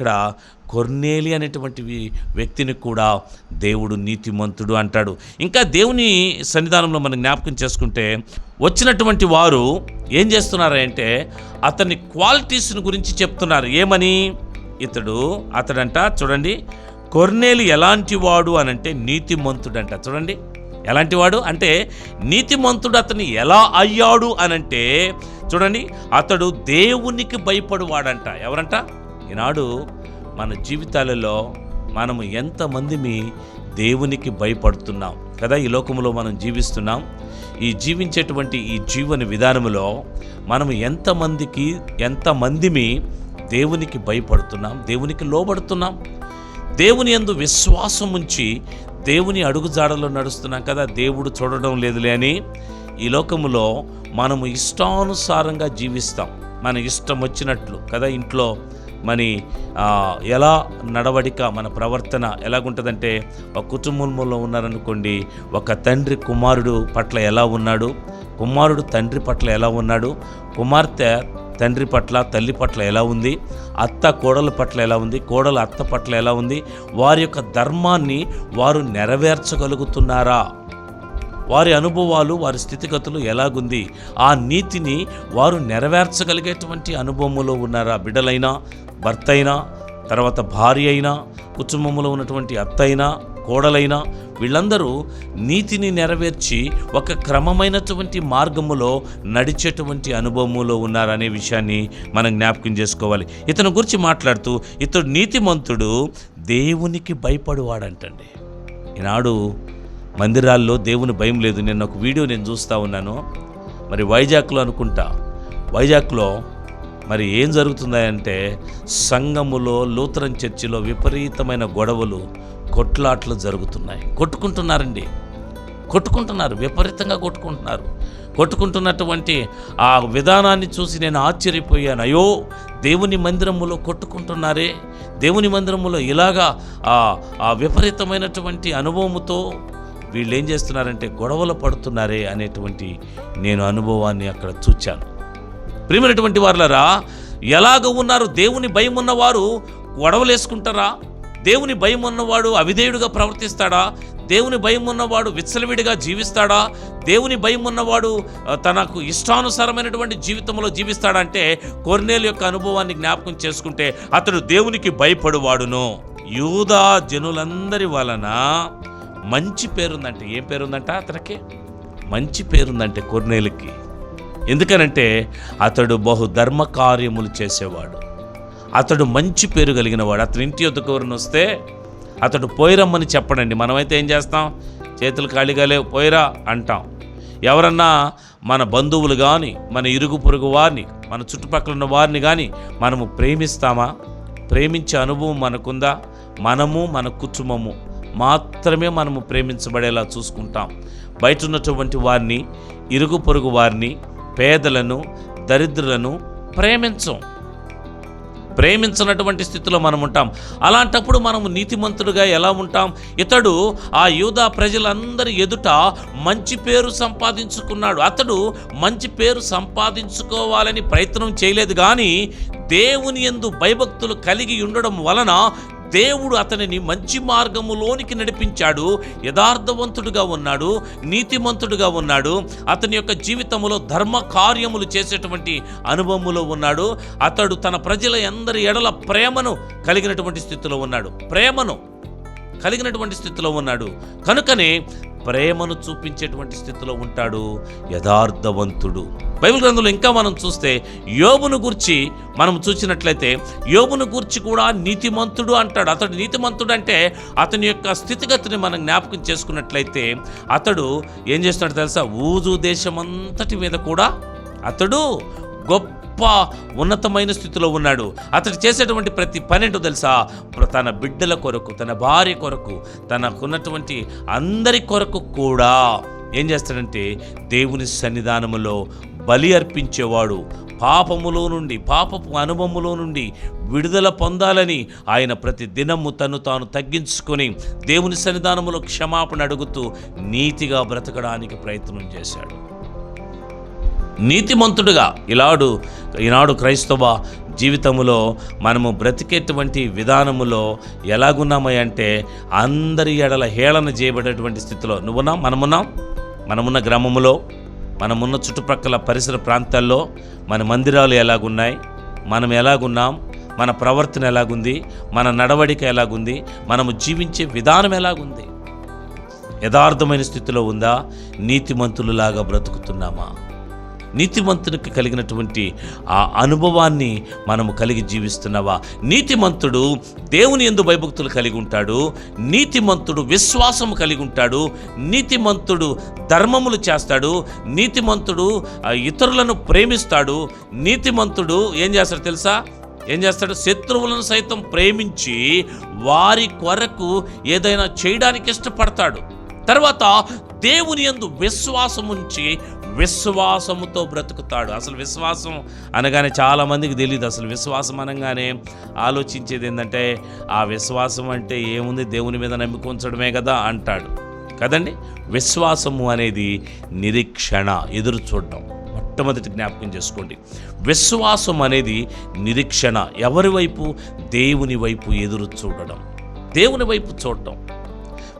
ఇక్కడ కొర్నేలి అనేటువంటి వ్యక్తిని కూడా దేవుడు నీతిమంతుడు అంటాడు. ఇంకా దేవుని సన్నిధానంలో మనం జ్ఞాపకం చేసుకుంటే వచ్చినటువంటి వారు ఏం చేస్తున్నారంటే అతని క్వాలిటీస్ని గురించి చెప్తున్నారు. ఏమని? ఇతడు అతడంట చూడండి కొర్నేలు ఎలాంటి వాడు అనంటే నీతిమంతుడంట. చూడండి ఎలాంటి వాడు అంటే నీతిమంతుడు అతని ఎలా అయ్యాడు అనంటే చూడండి అతడు దేవునికి భయపడువాడంట. ఎవరంట? ఈనాడు మన జీవితాలలో మనము ఎంతమందిమి దేవునికి భయపడుతున్నాం కదా? ఈ లోకంలో మనం జీవిస్తున్నాం. ఈ జీవించేటువంటి ఈ జీవన విధానంలో మనము ఎంతమందికి ఎంతమందిమి దేవునికి భయపడుతున్నాం? దేవునికి లోబడుతున్నాం. దేవుని ఎందు విశ్వాసం ఉంచి దేవుని అడుగుజాడలో నడుస్తున్నాం కదా? దేవుడు చూడడం లేదులే అని ఈ లోకములో మనము ఇష్టానుసారంగా జీవిస్తాం. మన ఇష్టం వచ్చినట్లు కదా? ఇంట్లో మరి ఎలా నడవడిక మన ప్రవర్తన ఎలాగుంటుందంటే ఒక కుటుంబంలో ఉన్నారనుకోండి ఒక తండ్రి కుమారుడు పట్ల ఎలా ఉన్నాడు కుమారుడు తండ్రి పట్ల ఎలా ఉన్నాడు కుమార్తె తండ్రి పట్ల తల్లి పట్ల ఎలా ఉంది అత్త కోడల పట్ల ఎలా ఉంది కోడల అత్త పట్ల ఎలా ఉంది వారి యొక్క ధర్మాన్ని వారు నెరవేర్చగలుగుతున్నారా? వారి అనుభవాలు వారి స్థితిగతులు ఎలాగుంది ఆ నీతిని వారు నెరవేర్చగలిగేటువంటి అనుభవములో ఉన్నారా బిడ్డలైనా? భర్త అయినా తర్వాత భార్య అయినా కుటుంబంలో ఉన్నటువంటి అత్తైనా కోడలైనా వీళ్ళందరూ నీతిని నెరవేర్చి ఒక క్రమమైనటువంటి మార్గములో నడిచేటువంటి అనుభవములో ఉన్నారనే విషయాన్ని మనం జ్ఞాపకం చేసుకోవాలి. ఇతని గురించి మాట్లాడుతూ ఇతడు నీతిమంతుడు దేవునికి భయపడువాడంటండి. ఈనాడు మందిరాల్లో దేవుని భయం లేదు. నేను ఒక వీడియో నేను చూస్తూ ఉన్నాను. మరి వైజాగ్లో అనుకుంటా. వైజాగ్లో మరి ఏం జరుగుతుందంటే సంఘములో లూథరన్ చర్చిలో విపరీతమైన గొడవలు కొట్లాట్లు జరుగుతున్నాయి. కొట్టుకుంటున్నారండి. కొట్టుకుంటున్నారు. విపరీతంగా కొట్టుకుంటున్నారు. కొట్టుకుంటున్నటువంటి ఆ విధానాన్ని చూసి నేను ఆశ్చర్యపోయాను. అయ్యో దేవుని మందిరములో కొట్టుకుంటున్నారే. దేవుని మందిరములో ఇలాగా ఆ ఆ విపరీతమైనటువంటి అనుభవముతో వీళ్ళు ఏం చేస్తున్నారంటే గొడవలు పడుతున్నారే అనేటువంటి నేను అనుభవాన్ని అక్కడ చూచాను. ప్రియమైనటువంటి వారులరా ఎలాగ ఉన్నారు? దేవుని భయం ఉన్నవారు గొడవలేసుకుంటారా? దేవుని భయం ఉన్నవాడు అవిధేయుడుగా ప్రవర్తిస్తాడా? దేవుని భయం ఉన్నవాడు విచ్చలవిడిగా జీవిస్తాడా? దేవుని భయం ఉన్నవాడు తనకు ఇష్టానుసారమైనటువంటి జీవితంలో జీవిస్తాడంటే కొర్నేలు యొక్క అనుభవాన్ని జ్ఞాపకం చేసుకుంటే అతడు దేవునికి భయపడువాడును. యూదా జనులందరి వలన మంచి పేరుందంటే ఏం పేరుందంట అతనికి? మంచి పేరుందంటే కొర్నేలుకి. ఎందుకనంటే అతడు బహు ధర్మ కార్యములు చేసేవాడు. అతడు మంచి పేరు కలిగిన వాడు అతని ఇంటి యొద్దకు ఎవరిని వస్తే అతడు పోయిరమ్మని చెప్పడండి. మనమైతే ఏం చేస్తాం? చేతులు ఖాళీగా లేవు పోయిరా అంటాం. ఎవరన్నా మన బంధువులు కానీ మన ఇరుగు పొరుగు వారిని మన చుట్టుపక్కల ఉన్న వారిని కానీ మనము ప్రేమిస్తామా? ప్రేమించే అనుభవం మనకుందా? మనము మన కుటుంబము మాత్రమే మనము ప్రేమించబడేలా చూసుకుంటాం. బయట ఉన్నటువంటి వారిని ఇరుగు పొరుగు వారిని పేదలను దరిద్రులను ప్రేమించం. ప్రేమించినటువంటి స్థితిలో మనం ఉంటాం. అలాంటప్పుడు మనము నీతిమంతుడుగా ఎలా ఉంటాం? ఇతడు ఆ యూదా ప్రజలందరి ఎదుట మంచి పేరు సంపాదించుకున్నాడు. అతడు మంచి పేరు సంపాదించుకోవాలని ప్రయత్నం చేయలేదు. కానీ దేవుని యందు భయభక్తులు కలిగి ఉండడం వలన దేవుడు అతనిని మంచి మార్గములోనికి నడిపించాడు యథార్థవంతుడుగా ఉన్నాడు నీతిమంతుడుగా ఉన్నాడు అతని యొక్క జీవితంలో ధర్మ కార్యములు చేసేటువంటి అనుభవములో ఉన్నాడు అతడు తన ప్రజల అందరి ఎడల ప్రేమను కలిగినటువంటి స్థితిలో ఉన్నాడు ప్రేమను కలిగినటువంటి స్థితిలో ఉన్నాడు. కనుకనే ప్రేమను చూపించేటువంటి స్థితిలో ఉంటాడు యథార్థవంతుడు. బైబిల్ గ్రంథంలో ఇంకా మనం చూస్తే యోబును గురించి మనం చూసినట్లయితే యోబును గురించి కూడా నీతిమంతుడు అంటాడు. అతడు నీతిమంతుడు అంటే అతని యొక్క స్థితిగతిని మనం జ్ఞాపకం చేసుకున్నట్లయితే అతడు ఏం చేస్తున్నాడు తెలుసా? ఊజు దేశమంతటి మీద కూడా అతడు గొప్ప ఉన్నతమైన స్థితిలో ఉన్నాడు. అతడు చేసేటువంటి ప్రతి పని ఏంటో తెలుసా తన బిడ్డల కొరకు తన భార్య కొరకు తనకున్నటువంటి అందరి కొరకు కూడా ఏం చేస్తాడంటే దేవుని సన్నిధానములో బలి అర్పించేవాడు. పాపములో నుండి పాపపు అనుభవములో నుండి విడుదల పొందాలని ఆయన ప్రతి దినము తను తాను తగ్గించుకొని దేవుని సన్నిధానములో క్షమాపణ అడుగుతూ నీతిగా బ్రతకడానికి ప్రయత్నం చేశాడు. నీతిమంతుడుగా. ఇలాడు ఈనాడు క్రైస్తవ జీవితంలో మనము బ్రతికేటువంటి విధానములో ఎలాగున్నామంటే అందరి ఎడల హేళన చేయబడేటువంటి స్థితిలో నువ్వున్నాం మనమున్నాం? మనమున్న గ్రామములో మనమున్న చుట్టుప్రక్కల పరిసర ప్రాంతాల్లో మన మందిరాలు ఎలాగున్నాయి? మనం ఎలాగున్నాం? మన ప్రవర్తన ఎలాగుంది? మన నడవడిక ఎలాగుంది? మనము జీవించే విధానం ఎలాగుంది? యథార్థమైన స్థితిలో ఉందా? నీతిమంతులులాగా బ్రతుకుతున్నామా? నీతిమంతునికి కలిగినటువంటి ఆ అనుభవాన్ని మనము కలిగి జీవిస్తున్నావా? నీతిమంతుడు దేవుని ఎందు భయభక్తులు కలిగి ఉంటాడు. నీతిమంతుడు విశ్వాసము కలిగి ఉంటాడు. నీతిమంతుడు ధర్మములు చేస్తాడు. నీతిమంతుడు ఇతరులను ప్రేమిస్తాడు. నీతిమంతుడు ఏం చేస్తాడు తెలుసా? ఏం చేస్తాడు? శత్రువులను సైతం ప్రేమించి వారి కొరకు ఏదైనా చేయడానికి ఇష్టపడతాడు. తర్వాత దేవుని యందు విశ్వాసం ఉంచి విశ్వాసముతో బ్రతుకుతాడు. అసలు విశ్వాసం అనగానే చాలామందికి తెలియదు అసలు విశ్వాసం అనగానే ఆలోచించేది ఏంటంటే ఆ విశ్వాసం అంటే ఏముంది? దేవుని మీద నమ్మిక ఉంచడమే కదా అంటాడు. కదండి? విశ్వాసము అనేది నిరీక్షణ ఎదురు చూడడం. మొట్టమొదటి జ్ఞాపకం చేసుకోండి. విశ్వాసం అనేది నిరీక్షణ. ఎవరి వైపు? దేవుని వైపు ఎదురు చూడడం. దేవుని వైపు చూడటం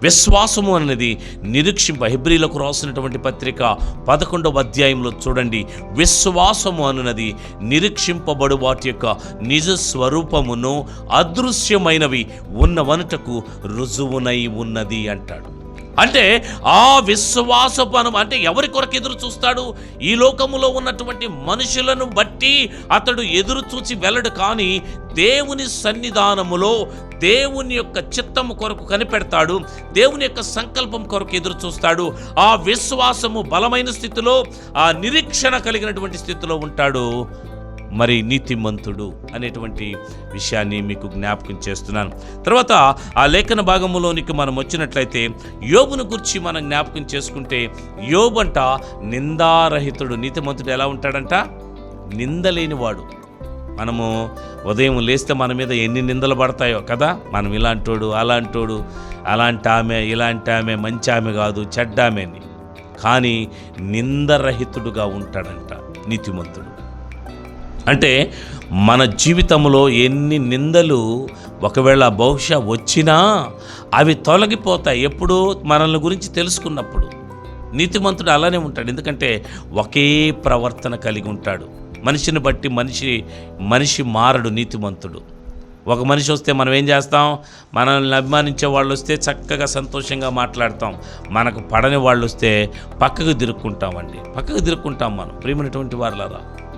విశ్వాసము అనేది నిరీక్షింప హిబ్రిలకు రాసినటువంటి పత్రిక పదకొండవ అధ్యాయంలో చూడండి. విశ్వాసము అనున్నది నిరీక్షింపబడు వాటి యొక్క నిజ స్వరూపమును అదృశ్యమైనవి ఉన్నవనుటకు రుజువునై ఉన్నది అంటాడు. అంటే ఆ విశ్వాసపు అను అంటే ఎవరి కొరకు ఎదురు చూస్తాడు? ఈ లోకములో ఉన్నటువంటి మనుషులను బట్టి అతడు ఎదురు చూచి వెళ్ళడు కానీ దేవుని సన్నిధానములో దేవుని యొక్క చిత్తము కొరకు కనిపెడతాడు. దేవుని యొక్క సంకల్పం కొరకు ఎదురు చూస్తాడు. ఆ విశ్వాసము బలమైన స్థితిలో ఆ నిరీక్షణ కలిగినటువంటి స్థితిలో ఉంటాడు. మరి నీతిమంతుడు అనేటువంటి విషయాన్ని మీకు జ్ఞాపకం చేస్తున్నాను. తర్వాత ఆ లేఖన భాగంలోనికి మనం వచ్చినట్లయితే యోబును గురించి మనం జ్ఞాపకం చేసుకుంటే యోబంట నిందారహితుడు. నీతిమంతుడు ఎలా ఉంటాడంట? నిందలేనివాడు. మనము ఉదయం లేస్తే మన మీద ఎన్ని నిందలు పడతాయో కదా? మనం ఇలాంటోడు అలాంటోడు అలాంటి ఆమె ఇలాంటి ఆమె మంచి ఆమె కాదు చెడ్డ అని కానీ నిందరహితుడుగా ఉంటాడంట నీతిమంతుడు. అంటే మన జీవితంలో ఎన్ని నిందలు ఒకవేళ బహుశా వచ్చినా అవి తొలగిపోతాయి ఎప్పుడు మనల్ని గురించి తెలుసుకున్నప్పుడు. నీతిమంతుడు అలానే ఉంటాడు. ఎందుకంటే ఒకే ప్రవర్తన కలిగి ఉంటాడు. మనిషిని బట్టి మనిషి మనిషి మారడు నీతిమంతుడు. ఒక మనిషి వస్తే మనం ఏం చేస్తాం? మనల్ని అభిమానించే వాళ్ళు వస్తే చక్కగా సంతోషంగా మాట్లాడతాం. మనకు పడని వాళ్ళు వస్తే పక్కకు తిరుక్కుంటామండి. పక్కకు తిరుక్కుంటాం మనం ప్రియమైనటువంటి వారులారా.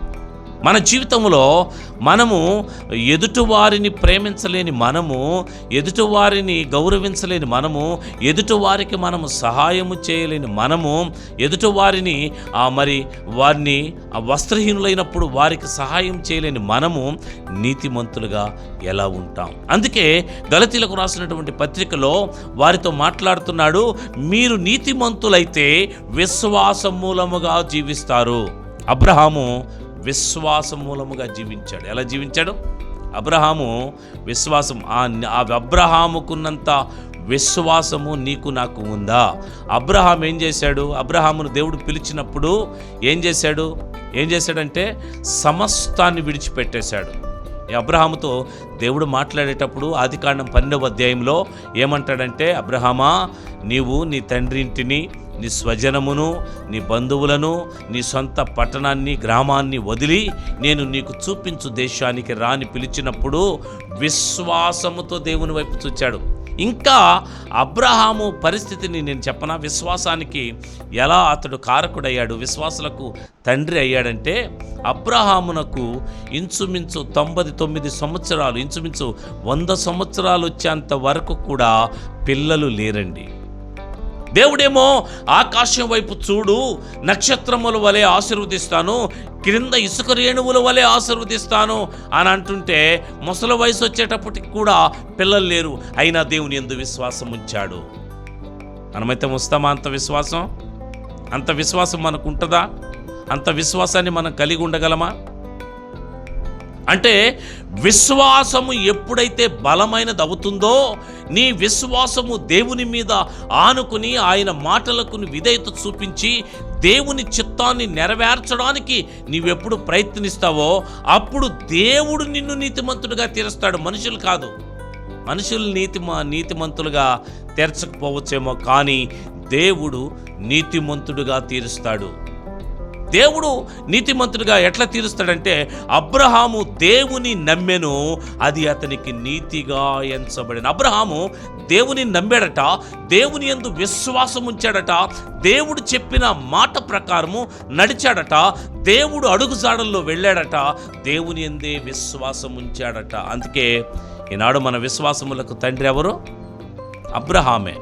మన జీవితంలో మనము ఎదుటివారిని ప్రేమించలేని మనము ఎదుటివారిని గౌరవించలేని మనము ఎదుటివారికి మనము సహాయము చేయలేని మనము ఎదుటివారిని ఆ మరి వారిని ఆ వస్త్రహీనులైనప్పుడు వారికి సహాయం చేయలేని మనము నీతిమంతులుగా ఎలా ఉంటాం? అందుకే గలతీలకు రాసినటువంటి పత్రికలో వారితో మాట్లాడుతున్నాడు మీరు నీతిమంతులైతే విశ్వాసం మూలముగా జీవిస్తారు. అబ్రహాము విశ్వాసం మూలముగా జీవించాడు. ఎలా జీవించాడు? అబ్రహాము విశ్వాసం ఆ అబ్రహాముకున్నంత విశ్వాసము నీకు నాకు ఉందా? అబ్రహాం ఏం చేశాడు? అబ్రహామును దేవుడు పిలిచినప్పుడు ఏం చేశాడు? ఏం చేశాడంటే సమస్తాన్ని విడిచిపెట్టేశాడు. ఈ అబ్రహాముతో దేవుడు మాట్లాడేటప్పుడు ఆదికాండం పన్నెండవ అధ్యాయంలో ఏమంటాడంటే అబ్రహామా నీవు నీ తండ్రి ఇంటిని నీ స్వజనమును నీ బంధువులను నీ సొంత పట్టణాన్ని గ్రామాన్ని వదిలి నేను నీకు చూపించు దేశానికి రాని పిలిచినప్పుడు విశ్వాసముతో దేవుని వైపు చూచాడు. ఇంకా అబ్రహాము పరిస్థితిని నేను చెప్పనా? విశ్వాసానికి ఎలా అతడు కారకుడయ్యాడు? విశ్వాసులకు తండ్రి అయ్యాడంటే అబ్రహామునకు ఇంచుమించు తొంభై తొమ్మిది సంవత్సరాలు ఇంచుమించు వంద సంవత్సరాలు వచ్చేంత వరకు కూడా పిల్లలు లేరండి. దేవుడేమో ఆకాశం వైపు చూడు నక్షత్రముల వలె ఆశీర్వదిస్తాను క్రింద ఇసుక రేణువుల వలె ఆశీర్వదిస్తాను అని అంటుంటే ముసలి వయసు వచ్చేటప్పటికి కూడా పిల్లలు లేరు. అయినా దేవుని ఎందు విశ్వాసం ఉంచాడు. మనమైతే వస్తామా? అంత విశ్వాసం? అంత విశ్వాసం మనకు ఉంటుందా? అంత విశ్వాసాన్ని మనం కలిగి ఉండగలమా? అంటే విశ్వాసము ఎప్పుడైతే బలమైనది అవుతుందో నీ విశ్వాసము దేవుని మీద ఆనుకుని ఆయన మాటలకు విధేయత చూపించి దేవుని చిత్తాన్ని నెరవేర్చడానికి నీవెప్పుడు ప్రయత్నిస్తావో అప్పుడు దేవుడు నిన్ను నీతిమంతుడిగా తీరుస్తాడు. మనుషులు కాదు. మనుషులు నీతి నీతిమంతులుగా తీర్చకపోవచ్చేమో కానీ దేవుడు నీతిమంతుడుగా తీరుస్తాడు. దేవుడు నీతిమంతుడిగా ఎట్లా తీరుస్తాడంటే అబ్రహాము దేవుని నమ్మెను అది అతనికి నీతిగా ఎంచబడిన. అబ్రహాము దేవుని నమ్మాడట దేవుని ఎందు విశ్వాసం ఉంచాడట దేవుడు చెప్పిన మాట ప్రకారము నడిచాడట దేవుడు అడుగుజాడల్లో వెళ్ళాడట దేవుని ఎందే విశ్వాసం ఉంచాడట. అందుకే ఈనాడు మన విశ్వాసములకు తండ్రి ఎవరు? అబ్రహామే.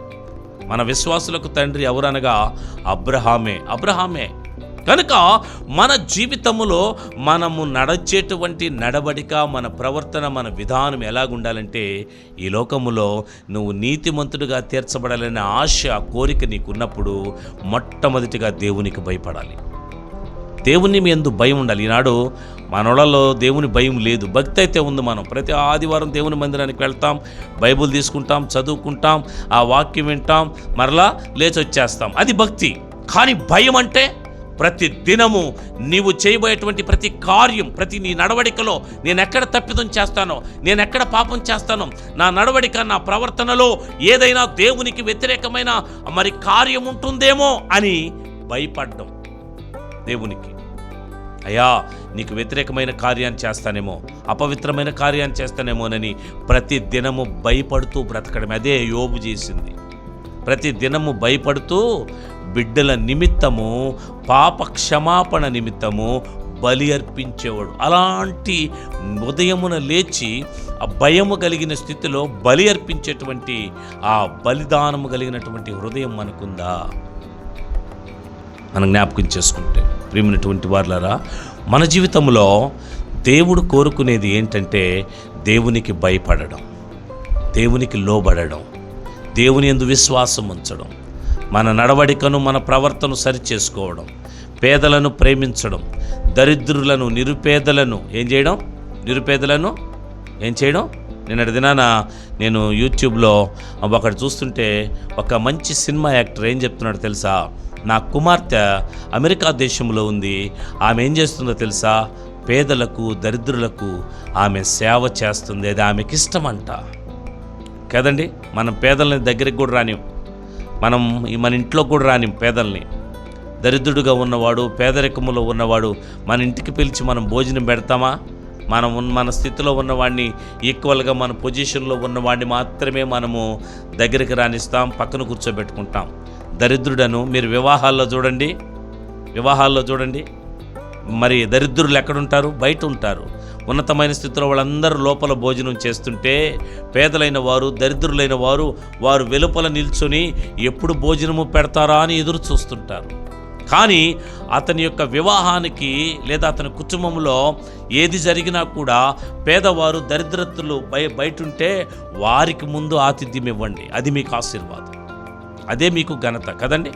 మన విశ్వాసులకు తండ్రి ఎవరనగా అబ్రహామే. అబ్రహామే. కనుక మన జీవితములో మనము నడచేటువంటి నడవడిక మన ప్రవర్తన మన విధానం ఎలాగుండాలంటే ఈ లోకములో నువ్వు నీతిమంతుడిగా తీర్చబడాలనే ఆశ కోరిక నీకున్నప్పుడు మొట్టమొదటిగా దేవునికి భయపడాలి. దేవుని మీ ఎందు భయం ఉండాలి. ఈనాడు మనోళ్ళలో దేవుని భయం లేదు. భక్తి అయితే ఉంది మనం. ప్రతి ఆదివారం దేవుని మందిరానికి వెళ్తాం బైబుల్ తీసుకుంటాం చదువుకుంటాం ఆ వాక్యం వింటాం మరలా లేచి వచ్చేస్తాం. అది భక్తి. కానీ భయం అంటే ప్రతి దినము నీవు చేయబోయేటువంటి ప్రతి కార్యం ప్రతి నీ నడవడికలో నేను ఎక్కడ తప్పిదం చేస్తానో నేను ఎక్కడ పాపం చేస్తానో నా నడవడిక నా ప్రవర్తనలో ఏదైనా దేవునికి వ్యతిరేకమైన మరి కార్యం ఉంటుందేమో అని భయపడ్డం దేవునికి. అయ్యా నీకు వ్యతిరేకమైన కార్యాన్ని చేస్తానేమో అపవిత్రమైన కార్యాన్ని చేస్తానేమోనని ప్రతి దినము భయపడుతూ బ్రతకడం అదే యోబు చేసింది. ప్రతి దినము భయపడుతూ బిడ్డల నిమిత్తము పాప క్షమాపణ నిమిత్తము బలి అర్పించేవాడు. అలాంటి ఉదయమున లేచి ఆ భయము కలిగిన స్థితిలో బలి అర్పించేటువంటి ఆ బలిదానము కలిగినటువంటి హృదయం మనకుందా? మనం జ్ఞాపకం చేసుకుంటే ప్రేమినటువంటి వారులారా మన జీవితంలో దేవుడు కోరుకునేది ఏంటంటే దేవునికి భయపడడం దేవునికి లోబడడం దేవుని ఎందు విశ్వాసం ఉంచడం మన నడవడికను మన ప్రవర్తన సరిచేసుకోవడం పేదలను ప్రేమించడం దరిద్రులను నిరుపేదలను ఏం చేయడం? నిరుపేదలను ఏం చేయడం? నిన్నటి దినాన నేను యూట్యూబ్లో ఒకటి చూస్తుంటే ఒక మంచి సినిమా యాక్టర్ ఏం చెప్తున్నాడు తెలుసా? నా కుమార్తె అమెరికా దేశంలో ఉంది. ఆమె ఏం చేస్తుందో తెలుసా? పేదలకు దరిద్రులకు ఆమె సేవ చేస్తుంది. అది ఆమెకి ఇష్టమంట కదండి? మనం పేదలని దగ్గరికి కూడా రానిం మనం మన ఇంట్లో కూడా రానిం పేదల్ని. దరిద్రుడుగా ఉన్నవాడు పేదరికములో ఉన్నవాడు మన ఇంటికి పిలిచి మనం భోజనం పెడతామా? మనం ఉన్న మన స్థితిలో ఉన్నవాడిని ఈక్వల్గా మన పొజిషన్లో ఉన్నవాడిని మాత్రమే మనము దగ్గరికి రానిస్తాం పక్కన కూర్చోబెట్టుకుంటాం. దరిద్రుడను మీరు వివాహాల్లో చూడండి. వివాహాల్లో చూడండి. మరి దరిద్రులు ఎక్కడుంటారు? బయట ఉంటారు. ఉన్నతమైన స్థితిలో వాళ్ళందరూ లోపల భోజనం చేస్తుంటే పేదలైన వారు దరిద్రులైన వారు వారు వెలుపల నిల్చొని ఎప్పుడు భోజనము పెడతారా అని ఎదురు చూస్తుంటారు. కానీ అతని యొక్క వివాహానికి లేదా అతని కుటుంబంలో ఏది జరిగినా కూడా పేదవారు దరిద్రతలు బయ బయటుంటే వారికి ముందు ఆతిథ్యం ఇవ్వండి. అది మీకు ఆశీర్వాదం. అదే మీకు ఘనత కదండి?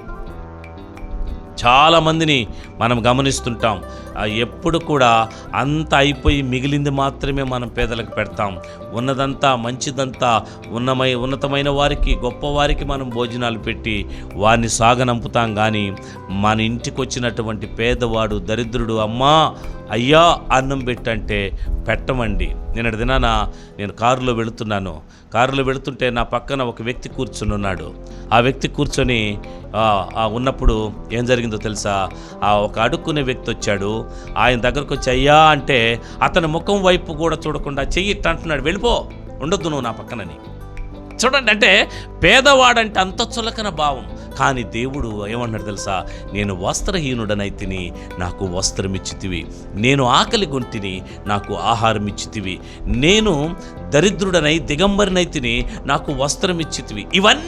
చాలామందిని మనం గమనిస్తుంటాం. ఎప్పుడు కూడా అంత అయిపోయి మిగిలింది మాత్రమే మనం పేదలకు పెడతాం. ఉన్నదంతా మంచిదంతా ఉన్నమై ఉన్నతమైన వారికి గొప్పవారికి మనం భోజనాలు పెట్టి వారిని సాగనంపుతాం. కానీ మన ఇంటికి వచ్చినటువంటి పేదవాడు దరిద్రుడు అమ్మా అయ్యా అన్నం పెట్టంటే పెట్టమండి. నిన్నటి దినాన నేను కారులో వెళుతున్నాను. కారులో వెళుతుంటే నా పక్కన ఒక వ్యక్తి కూర్చుని ఉన్నాడు. ఆ వ్యక్తి కూర్చొని ఉన్నప్పుడు ఏం జరిగిందో తెలుసా? ఆ ఒక అడుక్కునే వ్యక్తి వచ్చాడు. ఆయన దగ్గరకు వచ్చి అయ్యా అంటే అతని ముఖం వైపు కూడా చూడకుండా చెయ్యి అంటున్నాడు. వెళ్ళిపో ఉండొద్దు నువ్వు నా పక్కనని. చూడండి అంటే పేదవాడంటే అంత చులకన భావం. కానీ దేవుడు ఏమన్నాడు తెలుసా? నేను వస్త్రహీనుడనైతిని నాకు వస్త్రం ఇచ్చితివి. నేను ఆకలి గొంతిని నాకు ఆహారం ఇచ్చితివి. నేను దరిద్రుడనై దిగంబరినైతిని నాకు వస్త్రం ఇచ్చితివి. ఇవన్నీ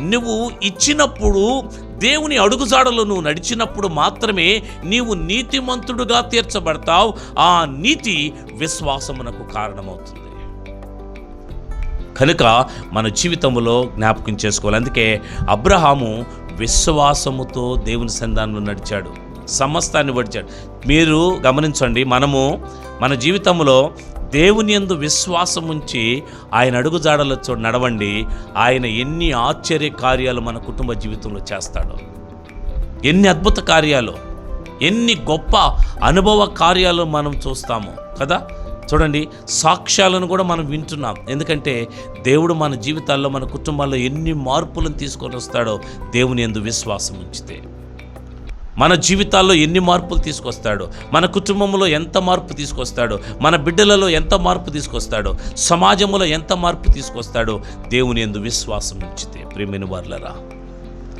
నువ్వు ఇచ్చినప్పుడు దేవుని అడుగుజాడలో నువ్వు నడిచినప్పుడు మాత్రమే నీవు నీతిమంతుడుగా తీర్చబడతావు. ఆ నీతి విశ్వాసమునకు కారణమవుతుంది. కనుక మన జీవితంలో జ్ఞాపకం చేసుకోవాలి. అందుకే అబ్రహాము విశ్వాసముతో దేవుని సంధానంలో నడిచాడు. సమస్తాన్ని వడిచాడు మీరు గమనించండి మనము మన జీవితంలో దేవుని యందు విశ్వాసం ఉంచి ఆయన అడుగుజాడలో చూ నడవండి. ఆయన ఎన్ని ఆశ్చర్య కార్యాలు మన కుటుంబ జీవితంలో చేస్తాడో. ఎన్ని అద్భుత కార్యాలు ఎన్ని గొప్ప అనుభవ కార్యాలు మనం చూస్తాము కదా? చూడండి సాక్ష్యాలను కూడా మనం వింటున్నాం. ఎందుకంటే దేవుడు మన జీవితాల్లో మన కుటుంబాల్లో ఎన్ని మార్పులను తీసుకొని వస్తాడో దేవుని ఎందు విశ్వాసం ఉంచితే మన జీవితాల్లో ఎన్ని మార్పులు తీసుకొస్తాడో? మన కుటుంబంలో ఎంత మార్పు తీసుకొస్తాడో? మన బిడ్డలలో ఎంత మార్పు తీసుకొస్తాడో? సమాజంలో ఎంత మార్పు తీసుకొస్తాడో? దేవుని ఎందు విశ్వాసం ఉంచితే ప్రేమిని వర్లరా.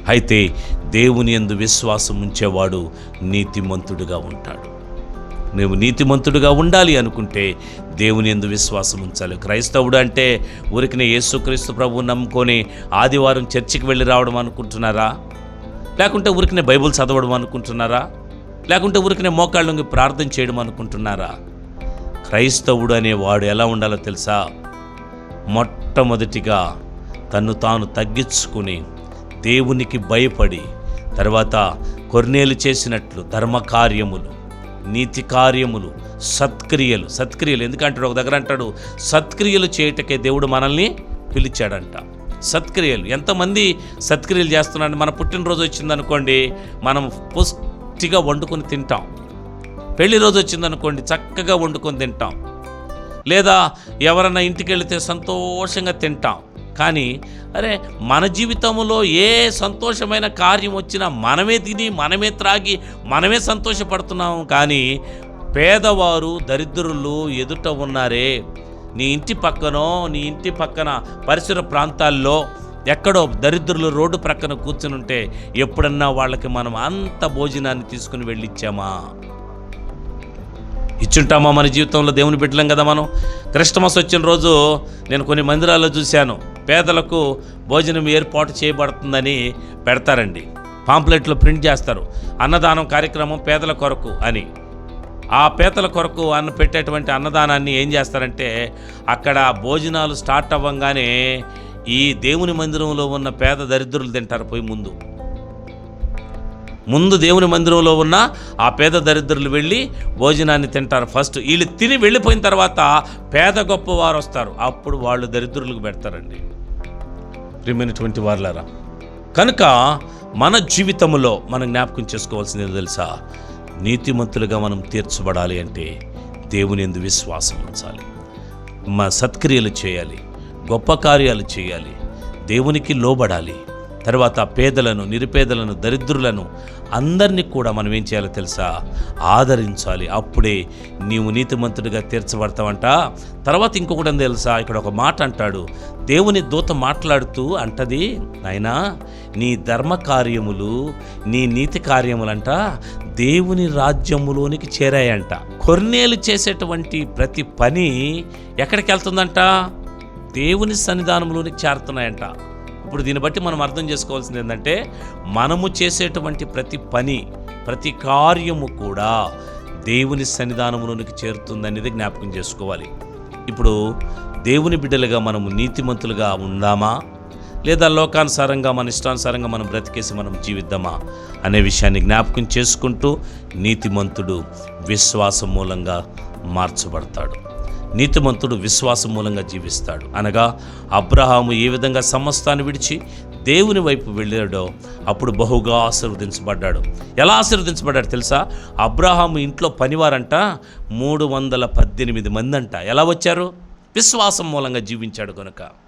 అయితే దేవుని ఎందు విశ్వాసం ఉంచేవాడు నీతిమంతుడుగా ఉంటాడు. నువ్వు నీతిమంతుడుగా ఉండాలి అనుకుంటే దేవుని ఎందు విశ్వాసం ఉంచాలి. క్రైస్తవుడు అంటే ఊరికినే యేసుక్రీస్తు ప్రభువు నమ్ముకొని ఆదివారం చర్చికి వెళ్ళి రావడం అనుకుంటున్నారా? లేకుంటే ఊరికినే బైబుల్ చదవడం అనుకుంటున్నారా? లేకుంటే ఊరికినే మోకాళ్ళకి ప్రార్థన చేయడం అనుకుంటున్నారా? క్రైస్తవుడు అనేవాడు ఎలా ఉండాలో తెలుసా? మొట్టమొదటిగా తన్ను తాను తగ్గించుకుని దేవునికి భయపడి తర్వాత కొర్నేలు చేసినట్లు ధర్మకార్యములు నీతి కార్యములు సత్క్రియలు సత్క్రియలు ఎందుకంటాడు? ఒక దగ్గర అంటాడు సత్క్రియలు చేయటకే దేవుడు మనల్ని పిలిచాడంట. సత్క్రియలు. ఎంతమంది సత్క్రియలు చేస్తున్నారు మన పుట్టినరోజు వచ్చిందనుకోండి మనం పుష్టిగా వండుకొని తింటాం. పెళ్ళి రోజు వచ్చిందనుకోండి చక్కగా వండుకొని తింటాం. లేదా ఎవరైనా ఇంటికి వెళితే సంతోషంగా తింటాం. కానీ అరే మన జీవితంలో ఏ సంతోషమైన కార్యం వచ్చినా మనమే తిని మనమే త్రాగి మనమే సంతోషపడుతున్నాం. కానీ పేదవారు దరిద్రులు ఎదుట ఉన్నారే. నీ ఇంటి పక్కనో నీ ఇంటి పక్కన పరిసర ప్రాంతాల్లో ఎక్కడో దరిద్రులు రోడ్డు ప్రక్కన కూర్చుని ఉంటే ఎప్పుడన్నా వాళ్ళకి మనం అంత భోజనాన్ని తీసుకుని వెళ్ళిచ్చామా? ఇచ్చుంటామా మన జీవితంలో దేవుని బిడ్డలం కదా మనం? క్రిస్టమస్ వచ్చిన రోజు నేను కొన్ని మందిరాల్లో చూశాను. పేదలకు భోజనం ఏర్పాటు చేయబడుతుందని పెడతారండి. పాంప్లెట్లో ప్రింట్ చేస్తారు. అన్నదానం కార్యక్రమం పేదల కొరకు అని. ఆ పేదల కొరకు అన్న పెట్టేటువంటి అన్నదానాన్ని ఏం చేస్తారంటే అక్కడ భోజనాలు స్టార్ట్ అవ్వంగానే ఈ దేవుని మందిరంలో ఉన్న పేద దరిద్రులు తింటారు పోయి ముందు. ముందు దేవుని మందిరంలో ఉన్న ఆ పేద దరిద్రులు వెళ్ళి భోజనాన్ని తింటారు ఫస్ట్. వీళ్ళు తిని వెళ్ళిపోయిన తర్వాత పేద గొప్ప వారు వస్తారు. అప్పుడు వాళ్ళు దరిద్రులకు పెడతారండి. ప్రియమైనటువంటి వారులారా కనుక మన జీవితంలో మనం జ్ఞాపకం చేసుకోవాల్సింది తెలుసా? నీతిమంతులుగా మనం తీర్చబడాలి అంటే దేవుని ఎందు విశ్వాసం ఉంచాలి. మా సత్క్రియలు చేయాలి గొప్ప కార్యాలు చేయాలి దేవునికి లోబడాలి తర్వాత పేదలను నిరుపేదలను దరిద్రులను అందరినీ కూడా మనం ఏం చేయాలో తెలుసా? ఆదరించాలి. అప్పుడే నీవు నీతిమంతుడిగా తీర్చబడతావంట. తర్వాత ఇంకొకటి తెలుసా? ఇక్కడ ఒక మాట అంటాడు. దేవుని దూత మాట్లాడుతూ అంటది నాయనా నీ ధర్మ కార్యములు నీ నీతి కార్యములంట దేవుని రాజ్యములోనికి చేరాయంట. కొర్నేలు చేసేటువంటి ప్రతి పని ఎక్కడికి వెళ్తుందంట? దేవుని సన్నిధానంలోనికి చేరుతున్నాయంట. ఇప్పుడు దీన్ని బట్టి మనం అర్థం చేసుకోవాల్సింది ఏంటంటే మనము చేసేటువంటి ప్రతి పని ప్రతి కార్యము కూడా దేవుని సన్నిధానములోనికి చేరుతుందనేది జ్ఞాపకం చేసుకోవాలి. ఇప్పుడు దేవుని బిడ్డలుగా మనము నీతిమంతులుగా ఉందామా? లేదా లోకానుసారంగా మన ఇష్టానుసారంగా మనం బ్రతికేసి మనం జీవిద్దామా? అనే విషయాన్ని జ్ఞాపకం చేసుకుంటూ నీతిమంతుడు విశ్వాసం మూలంగా మార్చబడతాడు. నీతిమంతుడు విశ్వాసం మూలంగా జీవిస్తాడు. అనగా అబ్రహాము ఏ విధంగా సమస్తాన్ని విడిచి దేవుని వైపు వెళ్ళాడో అప్పుడు బహుగా ఆశీర్వదించబడ్డాడు. ఎలా ఆశీర్వదించబడ్డాడు తెలుసా? అబ్రహాము ఇంట్లో పనివారంట మూడు వందల పద్దెనిమిది మంది అంట ఎలా వచ్చారు? విశ్వాసం మూలంగా జీవించాడు కనుక